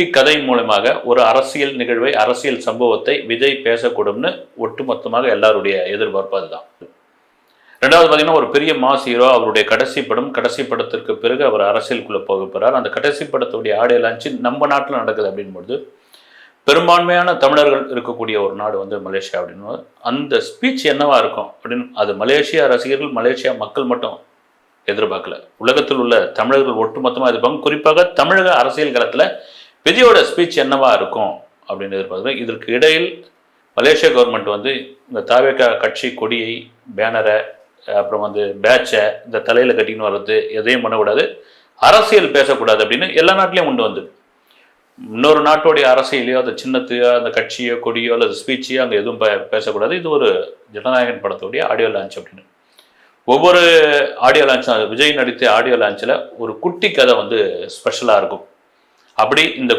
குட்டி கதை மூலமாக ஒரு அரசியல் நிகழ்வை அரசியல் சம்பவத்தை விஜய் பேசக்கூடும்னு ஒட்டுமொத்தமாக எல்லாருடைய எதிர்பார்ப்பு அதுதான். ரெண்டாவது பார்த்தீங்கன்னா ஒரு பெரிய மாஸ் ஹீரோ அவருடைய கடைசி படம் கடைசி படத்திற்கு பிறகு அவர் அரசியலுக்குள்ளே போக போகிறார் அந்த கடைசி படத்துடைய ஆடியோ லான்ச்சு நம்ம நாட்டில் நடக்குது அப்படின்போது பெரும்பான்மையான தமிழர்கள் இருக்கக்கூடிய ஒரு நாடு வந்து மலேசியா அப்படின்னு அந்த ஸ்பீச் என்னவா இருக்கும் அப்படின்னு அது மலேசியா ரசிகர்கள் மலேசியா மக்கள் மட்டும் எதிர்பார்க்கல. உலகத்தில் உள்ள தமிழர்கள் ஒட்டுமொத்தமாக எதிர்பார்க்கும் குறிப்பாக தமிழக அரசியல் களத்தில் விஜயோட ஸ்பீச் என்னவா இருக்கும் அப்படின்னு எதிர்பார்க்குறேன் இதற்கு இடையில் மலேசியா கவர்மெண்ட் வந்து இந்த தாவேக்கா கட்சி கொடியை பேனரை அப்புறம் வந்து பேட்சை இந்த தலையில் கட்டின்னு வர்றது எதையும் பண்ணக்கூடாது. அரசியல் பேசக்கூடாது அப்படின்னு எல்லா நாட்டிலையும் உண்டு வந்து. இன்னொரு நாட்டுடைய அரசியலையோ அந்த சின்னத்தையோ அந்த கட்சியோ கொடியோ அல்லது ஸ்பீச்சையோ அங்கே எதுவும் பேசக்கூடாது. இது ஒரு ஜனநாயகன் படத்துடைய ஆடியோ லான்ச் அப்படின்னு. ஒவ்வொரு ஆடியோ லான்ச்சும் விஜய் நடித்த ஆடியோ லான்ச்சில் ஒரு குட்டி கதை வந்து ஸ்பெஷலாக இருக்கும். அப்படி இந்த